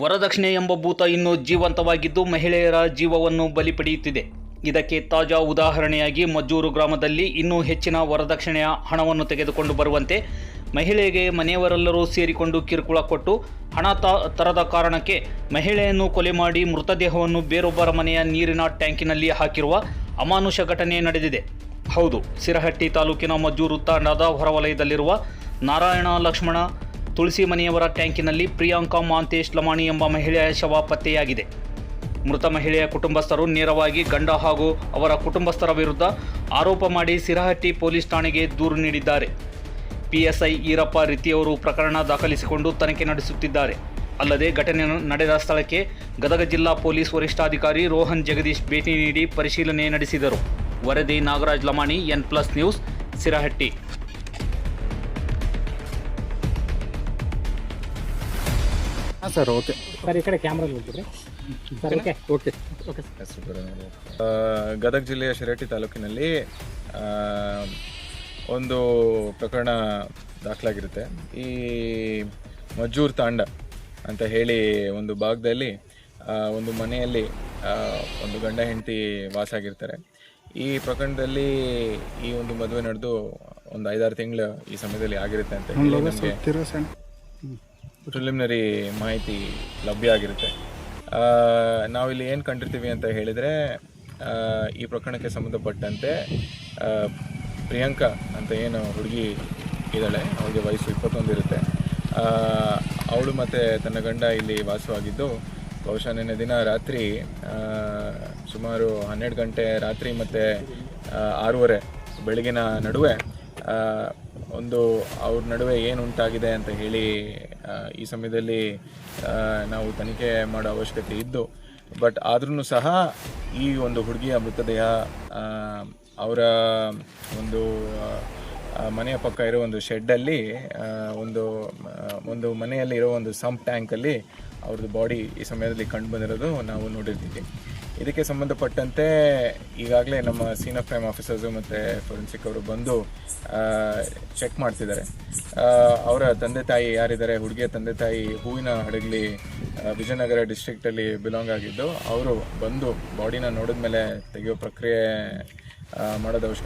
ವರದಕ್ಷಿಣೆ ಎಂಬ ಭೂತ ಇನ್ನೂ ಜೀವಂತವಾಗಿದ್ದು ಮಹಿಳೆಯರ ಜೀವವನ್ನು ಬಲಿ ಪಡೆಯುತ್ತಿದೆ. ಇದಕ್ಕೆ ತಾಜಾ ಉದಾಹರಣೆಯಾಗಿ ಮಜ್ಜೂರು ಗ್ರಾಮದಲ್ಲಿ ಇನ್ನೂ ಹೆಚ್ಚಿನ ವರದಕ್ಷಿಣೆಯ ಹಣವನ್ನು ತೆಗೆದುಕೊಂಡು ಬರುವಂತೆ ಮಹಿಳೆಗೆ ಮನೆಯವರೆಲ್ಲರೂ ಸೇರಿಕೊಂಡು ಕಿರುಕುಳ ಕೊಟ್ಟು ಹಣ ತರದ ಕಾರಣಕ್ಕೆ ಮಹಿಳೆಯನ್ನು ಕೊಲೆ ಮಾಡಿ ಮೃತದೇಹವನ್ನು ಬೇರೊಬ್ಬರ ಮನೆಯ ನೀರಿನ ಟ್ಯಾಂಕಿನಲ್ಲಿ ಹಾಕಿರುವ ಅಮಾನುಷ ಘಟನೆ ನಡೆದಿದೆ. ಹೌದು, ಸಿರಹಟ್ಟಿ ತಾಲೂಕಿನ ಮಜ್ಜೂರು ತಾಂಡಾದ ಹೊರವಲಯದಲ್ಲಿರುವ ನಾರಾಯಣ ಲಕ್ಷ್ಮಣ ತುಳಸಿ ಮನೆಯವರ ಟ್ಯಾಂಕಿನಲ್ಲಿ ಪ್ರಿಯಾಂಕಾ ಮಾಂತೇಶ್ ಲಮಾಣಿ ಎಂಬ ಮಹಿಳೆಯ ಶವ ಪತ್ತೆಯಾಗಿದೆ. ಮೃತ ಮಹಿಳೆಯ ಕುಟುಂಬಸ್ಥರು ನೇರವಾಗಿ ಗಂಡ ಹಾಗೂ ಅವರ ಕುಟುಂಬಸ್ಥರ ವಿರುದ್ಧ ಆರೋಪ ಮಾಡಿ ಸಿರಹಟ್ಟಿ ಪೊಲೀಸ್ ಠಾಣೆಗೆ ದೂರು ನೀಡಿದ್ದಾರೆ. ಪಿಎಸ್ಐ ಈರಪ್ಪ ರೀತಿಯವರು ಪ್ರಕರಣ ದಾಖಲಿಸಿಕೊಂಡು ತನಿಖೆ ನಡೆಸುತ್ತಿದ್ದಾರೆ. ಅಲ್ಲದೆ ಘಟನೆ ನಡೆದ ಸ್ಥಳಕ್ಕೆ ಗದಗ ಜಿಲ್ಲಾ ಪೊಲೀಸ್ ವರಿಷ್ಠಾಧಿಕಾರಿ ರೋಹನ್ ಜಗದೀಶ್ ಭೇಟಿ ನೀಡಿ ಪರಿಶೀಲನೆ ನಡೆಸಿದರು. ವರದಿ Nagaraj Lamani, N plus news, Sirahatti. ಹಾಂ ಸರ್ ಓಕೆ. ಸರ್ ಈ ಕಡೆ ಕ್ಯಾಮ್ರಲ್ಲಿ ಹೋಗ್ತಿದ್ರಿ sir okay. Okay. Okay sir. ಆ, ಗದಗ ಜಿಲ್ಲೆಯ ಶಿರಟ್ಟಿ ತಾಲೂಕಿನಲ್ಲಿ ಆ, ಒಂದು ಪ್ರಕರಣ ದಾಖಲಾಗಿರುತ್ತೆ. ಈ ಮಜ್ಜೂರ್ ತಾಂಡ ಅಂತ ಹೇಳಿ ಒಂದು ಭಾಗದಲ್ಲಿ ಆ, ಒಂದು ಮನೆಯಲ್ಲಿ ಆ, ಒಂದು ಗಂಡ ಹೆಂಡತಿ ವಾಸ ಆಗಿರ್ತಾರೆ ಈ ಪ್ರಕರಣದಲ್ಲಿ ಈ ಒಂದು ಮದುವೆ ನಡೆದು ಒಂದು ಐದಾರು ತಿಂಗಳು ಈ ಸಮಯದಲ್ಲಿ ಆಗಿರುತ್ತೆ ಅಂತ ಹೇಳಿ ನಮಗೆ ಪ್ರಿಲಿಮಿನರಿ ಮಾಹಿತಿ ಲಭ್ಯ ಆಗಿರುತ್ತೆ. ನಾವಿಲ್ಲಿ ಏನು ಕಂಡಿರ್ತೀವಿ ಅಂತ ಹೇಳಿದರೆ ಈ ಪ್ರಕರಣಕ್ಕೆ ಸಂಬಂಧಪಟ್ಟಂತೆ ಪ್ರಿಯಾಂಕಾ ಅಂತ ಏನು ಹುಡುಗಿ ಇದ್ದಾಳೆ, ಅವಳಿಗೆ ವಯಸ್ಸು ಇಪ್ಪತ್ತೊಂದು ಇರುತ್ತೆ. ಅವಳು ಮತ್ತು ತನ್ನ ಗಂಡ ಇಲ್ಲಿ ವಾಸವಾಗಿದ್ದು, ಬಹುಶಃ ನಿನ್ನೆ ದಿನ ರಾತ್ರಿ ಸುಮಾರು ಹನ್ನೆರಡು ಗಂಟೆ ರಾತ್ರಿ ಮತ್ತು ಆರೂವರೆ ಬೆಳಗಿನ ನಡುವೆ ಒಂದು ಅವ್ರ ನಡುವೆ ಏನು ಉಂಟಾಗಿದೆ ಅಂತ ಹೇಳಿ ಈ ಸಮಯದಲ್ಲಿ ನಾವು ತನಿಖೆ ಮಾಡೋ ಅವಶ್ಯಕತೆ ಇದ್ದು, ಬಟ್ ಆದ್ರೂ ಸಹ ಈ ಒಂದು ಹುಡುಗಿಯ ಮೃತದೇಹ ಅವರ ಒಂದು ಮನೆಯ ಪಕ್ಕ ಇರೋ ಒಂದು ಶೆಡ್ಡಲ್ಲಿ ಒಂದು ಒಂದು ಮನೆಯಲ್ಲಿ ಇರೋ ಒಂದು ಸಂಪ್ ಟ್ಯಾಂಕಲ್ಲಿ ಅವ್ರದ್ದು ಬಾಡಿ ಈ ಸಮಯದಲ್ಲಿ ಕಂಡು ಬಂದಿರೋದು ನಾವು ನೋಡಿರ್ತೀವಿ. ಇದಕ್ಕೆ ಸಂಬಂಧಪಟ್ಟಂತೆ ಈಗಾಗಲೇ ನಮ್ಮ ಸೀನ್ ಆಫ್ ಕ್ರೈಮ್ ಆಫೀಸರ್ಸು ಮತ್ತು ಫೋರೆನ್ಸಿಕ್ ಅವರು ಬಂದು ಚೆಕ್ ಮಾಡ್ತಿದ್ದಾರೆ. ಅವರ ತಂದೆ ತಾಯಿ ಯಾರಿದ್ದಾರೆ, ಹುಡುಗಿಯ ತಂದೆ ತಾಯಿ ಹೂವಿನ ಹಡಗಲಿ ವಿಜಯನಗರ ಡಿಸ್ಟ್ರಿಕ್ಟಲ್ಲಿ ಬಿಲಾಂಗ್ ಆಗಿದ್ದು, ಅವರು ಬಂದು ಬಾಡಿನ ನೋಡಿದ ಮೇಲೆ ತೆಗೆಯೋ ಪ್ರಕ್ರಿಯೆ ಮಾಡೋದು ಅವಶ್ಯಕತೆ